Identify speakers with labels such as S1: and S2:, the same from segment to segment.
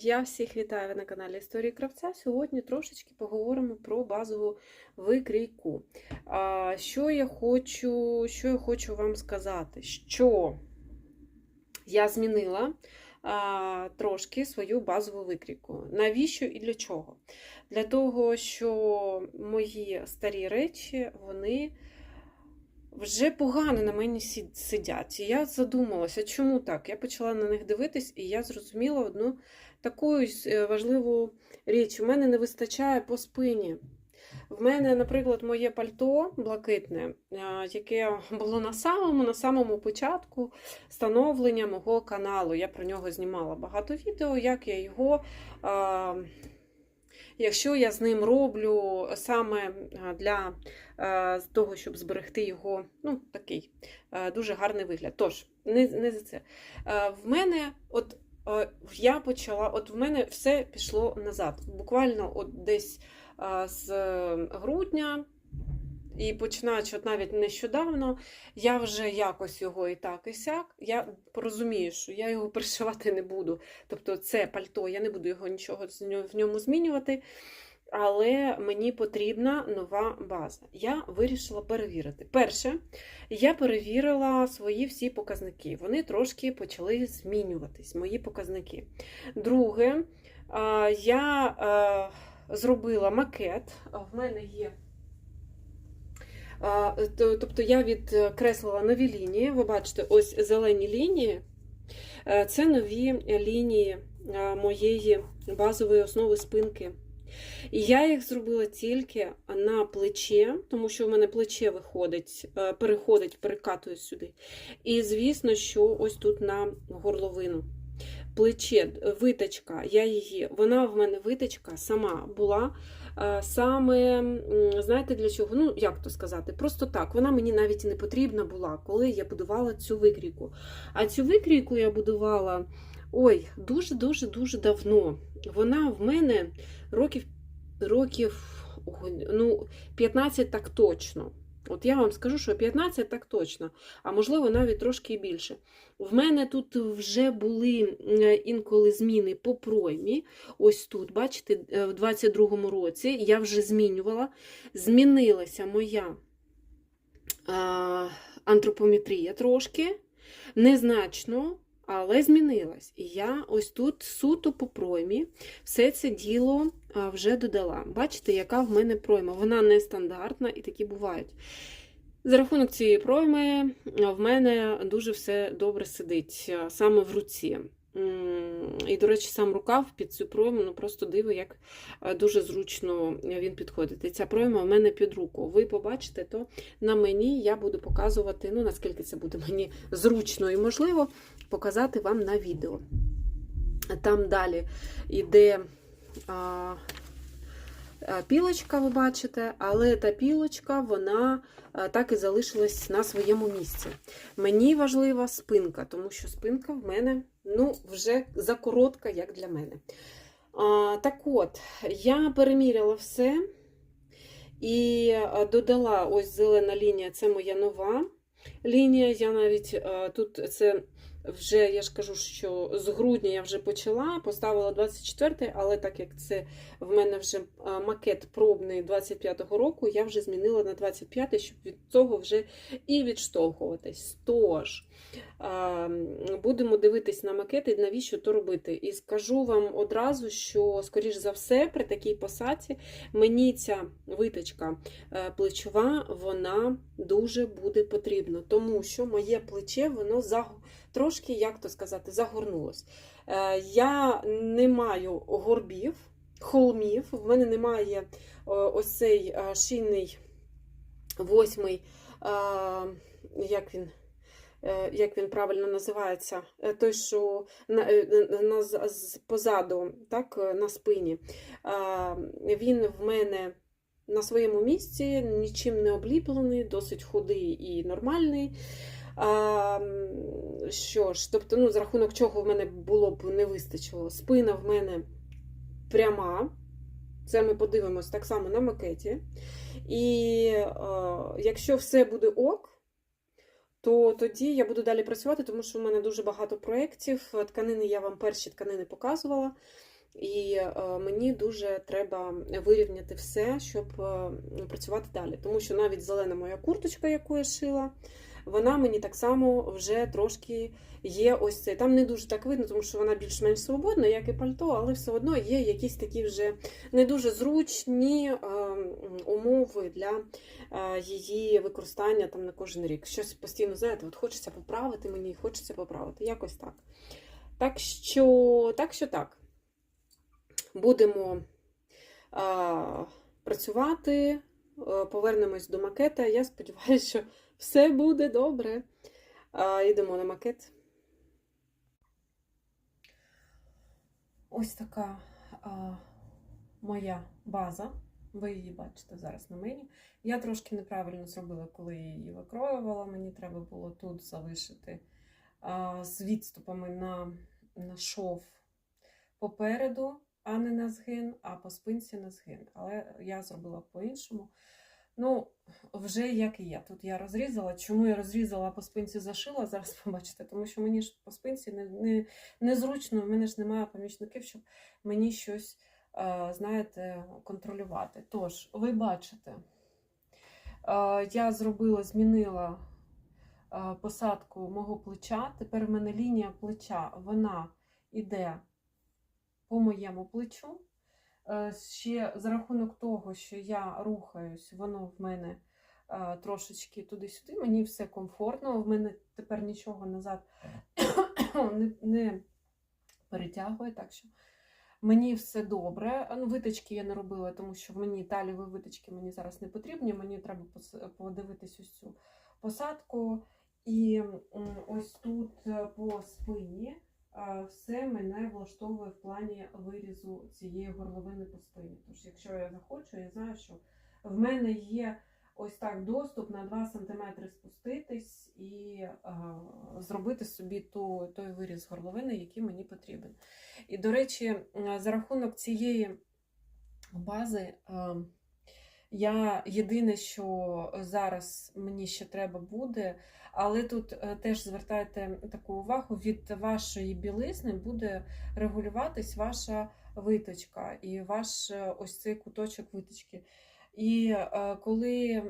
S1: Я всіх вітаю на каналі Історії Кравця. Сьогодні трошечки поговоримо про базову викрійку. Що я хочу, що я хочу вам сказати? Що я змінила трошки свою базову викрійку. Навіщо і для чого? Для того, що мої старі речі, вони вже погано на мені сидять. І я задумалася, чому так? Я почала на них дивитись, і я зрозуміла одну таку е, важливу річ. У мене не вистачає по спині. В мене, наприклад, моє пальто блакитне, е, яке було на самому на самому початку становлення мого каналу. Я про нього знімала багато відео, як я його. Якщо я з ним роблю саме е, для того, щоб зберегти його, ну, такий дуже гарний вигляд. Тож, не, не за це. В мене, от я почала, от в мене все пішло назад. Буквально от десь е, з грудня. І починаючи от навіть нещодавно, я вже якось його і так, і сяк. Я розумію, що я його пришивати не буду. Тобто це пальто, я не буду його нічого в ньому змінювати. Але мені потрібна нова база. Я вирішила перевірити. Перше, я перевірила свої всі показники. Вони трошки почали змінюватись, мої показники. Друге, я е, зробила макет. В мене є. Тобто я відкреслила нові лінії. Ви бачите, ось зелені лінії. Е, Це нові лінії е, моєї базової основи спинки. І я їх зробила тільки на плече, тому що в мене плече виходить, е, переходить, перекатує сюди. І звісно, що ось тут на горловину. Плече, виточка, я її, вона в мене виточка сама була. е, Саме, знаєте для чого? Ну, як то сказати? Просто так. Вона мені навіть не потрібна була, коли я будувала цю викрійку. А цю викрійку я будувала ой, дуже-дуже дуже давно. Вона в мене років, років ну, 15 так точно. От я вам скажу, що 15 так точно, а можливо навіть трошки більше. В мене тут вже були е, інколи зміни по проймі. Ось тут, бачите, е, в 22-му році я вже змінювала. Змінилася моя а, антропометрія трошки, незначно, але змінилась. І я ось тут суто по проймі все це діло вже додала. Бачите, яка в мене пройма? Вона нестандартна і такі бувають. За рахунок цієї пройми в мене дуже все добре сидить саме в руці. І, до речі, сам рукав під цю пройму, ну просто диво, як дуже зручно він підходить. І ця пройма в мене під руку. Ви побачите, то на мені я буду показувати, ну наскільки це буде мені зручно і можливо, показати вам на відео. Там далі йде а, а, пілочка, ви бачите, але та пілочка, вона так і залишилась на своєму місці. Мені важлива спинка, тому що спинка в мене ну, вже закоротка, як для мене. А, так от, я переміряла все і додала ось зелена лінія, це моя нова лінія. Я навіть а, тут це вже, я ж кажу, що з грудня я вже почала, поставила 24-й, але так як це в мене вже макет пробний 25-го року, я вже змінила на 25-й, щоб від цього вже і відштовхуватись. Тож, будемо дивитись на макети, навіщо то робити. І скажу вам одразу, що, скоріш за все, при такій посадці мені ця виточка е, плечова, вона дуже буде потрібна, тому що моє плече, воно трошки, як то сказати, загорнулось. Е, Я не маю горбів, холмів, в мене немає ось цей е, шийний восьмий, як він. Е, Як він правильно називається, Е, той, що на, е, на, позаду, так, на спині. Він в мене на своєму місці, нічим не обліплений, досить худий і нормальний. А, що ж, тобто, ну, за рахунок чого в мене було б не вистачило. Спина в мене пряма. Це ми подивимось так само на макеті. І е, якщо все буде ок, то тоді я буду далі працювати, тому що в мене дуже багато проєктів. Тканини я вам перші тканини показувала. І е, мені дуже треба вирівняти все, щоб е, працювати далі. Тому що навіть зелена моя курточка, яку я шила, вона мені так само вже трошки є ось це. Там не дуже так видно, тому що вона більш-менш свободна, як і пальто, але все одно є якісь такі вже не дуже зручні умови для її використання там на кожен рік. Щось постійно, знаєте, от хочеться поправити мені, хочеться поправити. Якось так. Так що так. Що так. Будемо а, працювати, повернемось до макета. Я сподіваюся, що все буде добре. А, йдемо на макет. Ось така а, моя база. Ви її бачите зараз на мені. Я трошки неправильно зробила, коли її викроювала. Мені треба було тут залишити а, з відступами на, на шов попереду а не на згин, а по спинці на згин. Але я зробила по-іншому. Ну, вже як і є. Тут я розрізала. Чому я розрізала, по спинці зашила, зараз побачите, тому що мені ж по спинці не, не, незручно, в мене ж немає помічників, щоб мені щось, е, знаєте, контролювати. Тож, ви бачите, е, я зробила, змінила е, посадку мого плеча. Тепер в мене лінія плеча, вона йде по моєму плечу. Е, Ще за рахунок того, що я рухаюсь, воно в мене е, трошечки туди-сюди, мені все комфортно, в мене тепер нічого назад не, не перетягує, так що мені все добре. Ну, Виточки я не робила, тому що мені таліві виточки мені зараз не потрібні. Мені треба подивитись ось цю посадку. І ось тут е, по спині все мене влаштовує в плані вирізу цієї горловини по спині. Тож, якщо я захочу, я знаю, що в мене є ось так доступ на 2 см спуститись і а, зробити собі ту, той виріз горловини, який мені потрібен. І, до речі, за рахунок цієї бази. А, я єдине, що зараз мені ще треба буде, але тут е, теж звертайте таку увагу, від вашої білизни буде регулюватись ваша виточка і ваш е, ось цей куточок виточки. І е, коли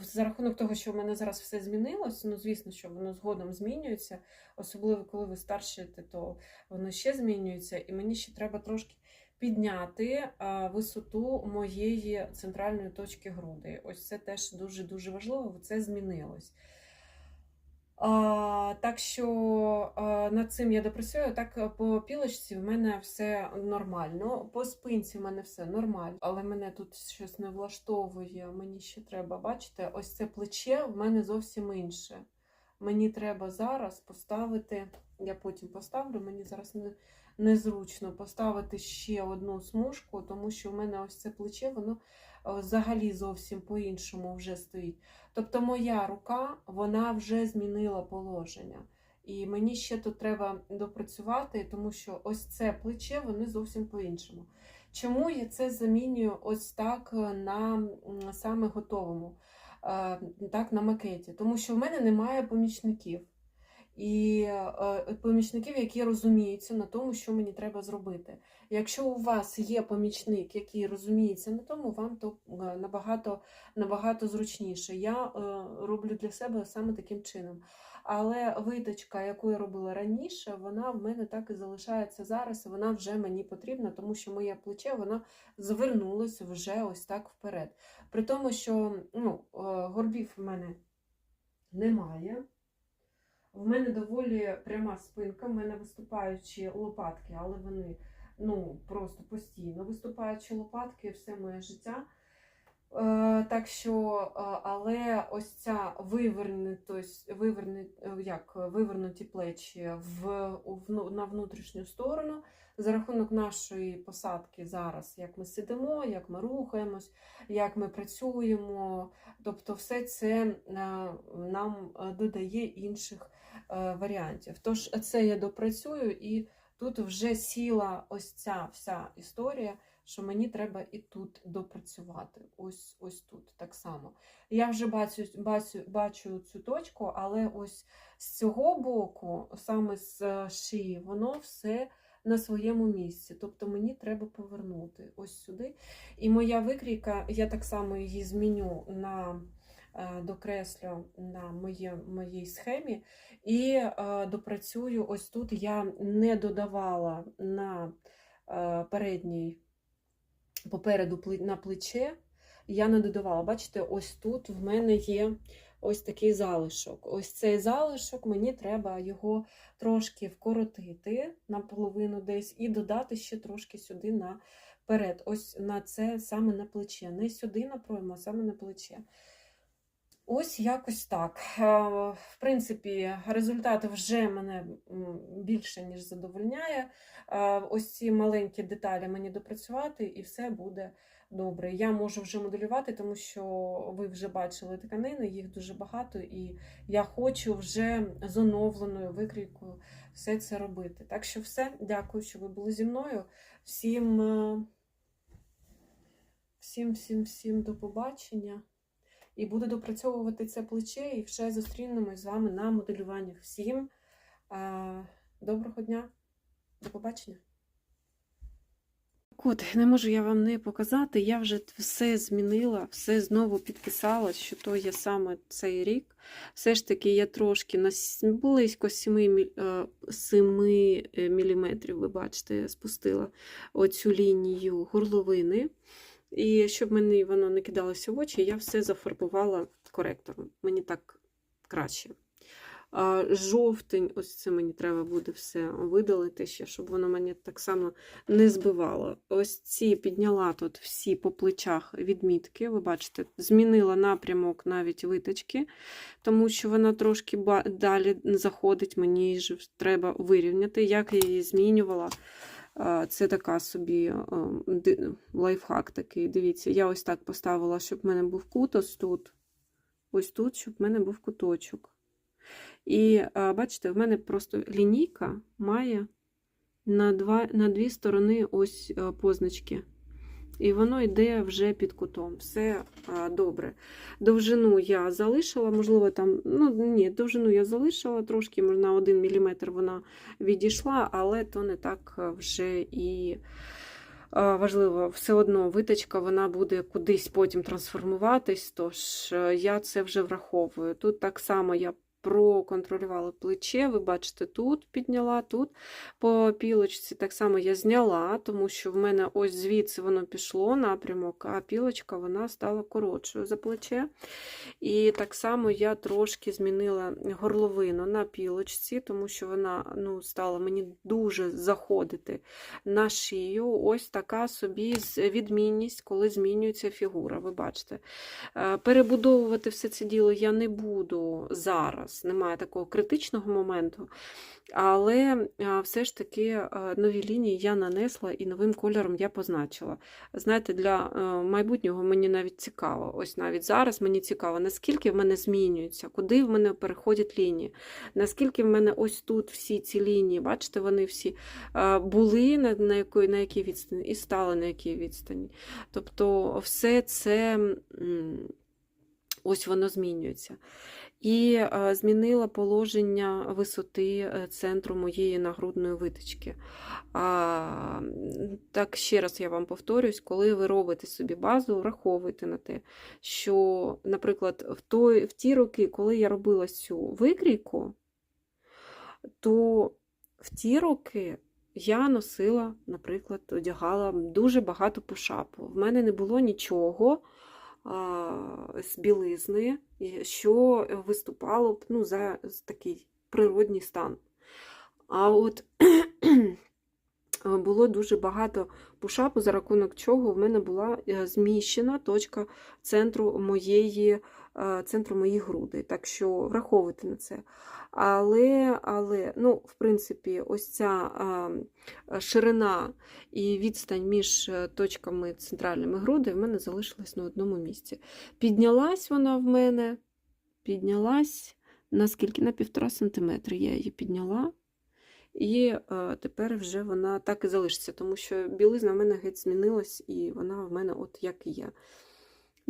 S1: за рахунок того, що в мене зараз все змінилось, ну звісно, що воно згодом змінюється, особливо коли ви старшите, то воно ще змінюється, і мені ще треба трошки підняти висоту моєї центральної точки груди. Ось це теж дуже-дуже важливо, бо це змінилось. Так що над цим я допрацюю. Так, по пілочці в мене все нормально, по спинці в мене все нормально, але мене тут щось не влаштовує. Мені ще треба, бачите, ось це плече в мене зовсім інше. Мені треба зараз поставити, я потім поставлю, мені зараз не незручно поставити ще одну смужку, тому що в мене ось це плече, воно е, взагалі зовсім по-іншому вже стоїть. Тобто моя рука вона вже змінила положення. І мені ще тут треба допрацювати, тому що ось це плече, воно зовсім по-іншому. Чому я це замінюю ось так на саме готовому, е, так, на макеті? Тому що в мене немає помічників і е, помічників, які розуміються на тому, що мені треба зробити. Якщо у вас є помічник, який розуміється на тому, вам то е, набагато набагато зручніше. Я е, роблю для себе саме таким чином. Але виточка, яку я робила раніше, вона в мене так і залишається зараз, і вона вже мені потрібна, тому що моє плече воно звернулося вже ось так вперед. При тому, що ну, горбів в мене немає. В мене доволі пряма спинка, в мене виступаючі лопатки, але вони ну, просто постійно виступаючі лопатки все моє життя. Е, Так що, е, але ось ця вивернутость, виверну, як вивернуті плечі в, в, на внутрішню сторону за рахунок нашої посадки зараз, як ми сидимо, як ми рухаємось, як ми працюємо. Тобто, все це е, нам е, додає інших. Е, варіантів. Тож це я допрацюю, і тут вже сіла ось ця вся історія, що мені треба і тут допрацювати. Ось ось тут так само. Я вже бачу, бачу, бачу цю точку, але ось з цього боку, саме з е, шиї, воно все на своєму місці. Тобто мені треба повернути ось сюди. І моя викрійка, я так само її зміню на докреслю на моє, моїй схемі і е, допрацюю ось тут. Я не додавала на е, передній попереду на плече. Я не додавала. Бачите, ось тут в мене є ось такий залишок. Ось цей залишок, мені треба його трошки вкоротити наполовину десь і додати ще трошки сюди наперед. Ось на це саме на плече. Не сюди на пройму, а саме на плече. Ось якось так. Е, В принципі, результат вже мене більше, ніж задовольняє. Е, Ось ці маленькі деталі мені допрацювати, і все буде добре. Я можу вже моделювати, тому що ви вже бачили тканини, їх дуже багато, і я хочу вже з оновленою викрійкою все це робити. Так що все, дякую, що ви були зі мною. Всім, е, всім, всім, всім до побачення. І буду допрацьовувати це плече, і вже зустрінемось з вами на моделюваннях. Всім е, доброго дня, до побачення. От, не можу я вам не показати. Я вже все змінила, все знову підписала, що то є саме цей рік. Все ж таки, я трошки на близько 7, 7 мм, ви бачите, спустила оцю лінію горловини. І щоб мені воно не кидалося в очі, я все зафарбувала коректором. Мені так краще. Жовтень, ось це мені треба буде все видалити ще, щоб воно мені так само не збивало. Ось ці підняла тут всі по плечах відмітки. Ви бачите, змінила напрямок навіть виточки, тому що вона трошки далі заходить, мені ж треба вирівняти. Як я її змінювала. Це така собі лайфхак такий. Дивіться, я ось так поставила, щоб в мене був кут ось тут. Ось тут, щоб в мене був куточок. І бачите, в мене просто лінійка має на, два, на дві сторони ось позначки. І воно йде вже під кутом. Все добре. Довжину я залишила, можливо, там, ну ні, довжину я залишила трошки, може, на 1 мм вона відійшла, але то не так вже і важливо. Все одно виточка вона буде кудись потім трансформуватись, тож е, я це вже враховую. Тут так само я проконтролювала плече, ви бачите, тут підняла, тут по пілочці так само я зняла, тому що в мене ось звідси воно пішло напрямок, а пілочка вона стала коротшою за плече. І так само я трошки змінила горловину на пілочці, тому що вона ну, стала мені дуже заходити на шию. Ось така собі відмінність, коли змінюється фігура. Ви бачите. Е, Перебудовувати все це діло я не буду зараз, немає такого критичного моменту. Але все ж таки нові лінії я нанесла і новим кольором я позначила. Знаєте, для е, майбутнього мені навіть цікаво. Ось навіть зараз мені цікаво, наскільки в мене змінюються, куди в мене переходять лінії, наскільки в мене ось тут всі ці лінії, бачите, вони всі були на, якої, на якій відстані і стали на якій відстані. Тобто, все це. Ось воно змінюється. І е, змінила положення висоти е, центру моєї нагрудної виточки. А, так, ще раз я вам повторюсь, коли ви робите собі базу, враховуйте на те, що, наприклад, в, той, в ті роки, коли я робила цю викрійку, то в ті роки я носила, наприклад, одягала дуже багато пушапу. В мене не було нічого з білизни, що виступало б ну, за такий природній стан. А от було дуже багато пушапу, за рахунок чого в мене була е, зміщена точка центру моєї, центру моїх грудей. Так що враховуйте на це. Але, але ну, в принципі, ось ця а, ширина і відстань між е, точками центральними грудей в мене залишилась на одному місці. Піднялась вона в мене, піднялась наскільки? На півтора сантиметри я її підняла. І е, тепер вже вона так і залишиться, тому що білизна в мене геть змінилась, і вона в мене от як і є.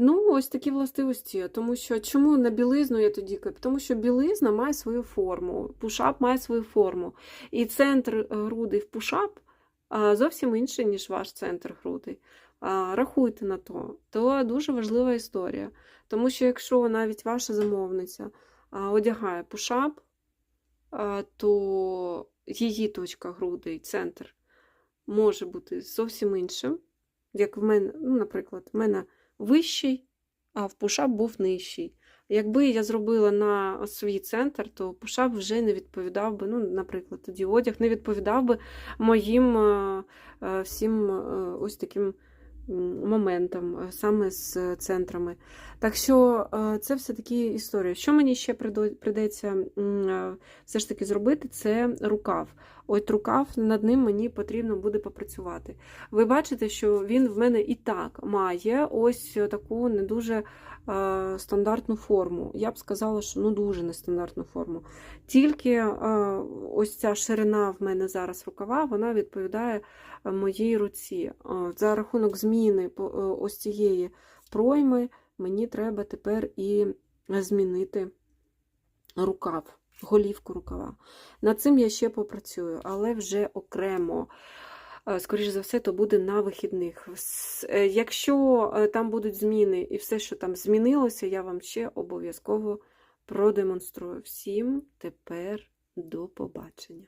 S1: Ну, ось такі властивості. Тому що чому на білизну я тоді кажу? Тому що білизна має свою форму, пушап має свою форму. І центр е, грудей в пушап зовсім інший, ніж ваш центр грудей. А, Рахуйте на то. То дуже важлива історія. Тому що якщо навіть ваша замовниця одягає пушап, то її точка грудей, центр може бути зовсім іншим. Як в мене, ну, наприклад, в мене вищий, а в пушап був нижчий. Якби я зробила на свій центр, то пушап вже не відповідав би, ну, наприклад, тоді одяг не відповідав би моїм е, е, всім е, ось таким моментам, саме з центрами. Так що це все такі історії. Що мені ще придеться все ж таки зробити, це рукав. От рукав, над ним мені потрібно буде попрацювати. Ви бачите, що він в мене і так має ось таку не дуже е, стандартну форму. Я б сказала, що ну дуже нестандартну форму. Тільки е, ось ця ширина в мене зараз рукава, вона відповідає е, моїй руці. Е, За рахунок зміни е, ось цієї пройми мені треба тепер і змінити рукав, голівку рукава. Над цим я ще попрацюю, але вже окремо. Е, Скоріше за все, то буде на вихідних. Е, Якщо е, там будуть зміни і все, що там змінилося, я вам ще обов'язково продемонструю. Всім тепер до побачення.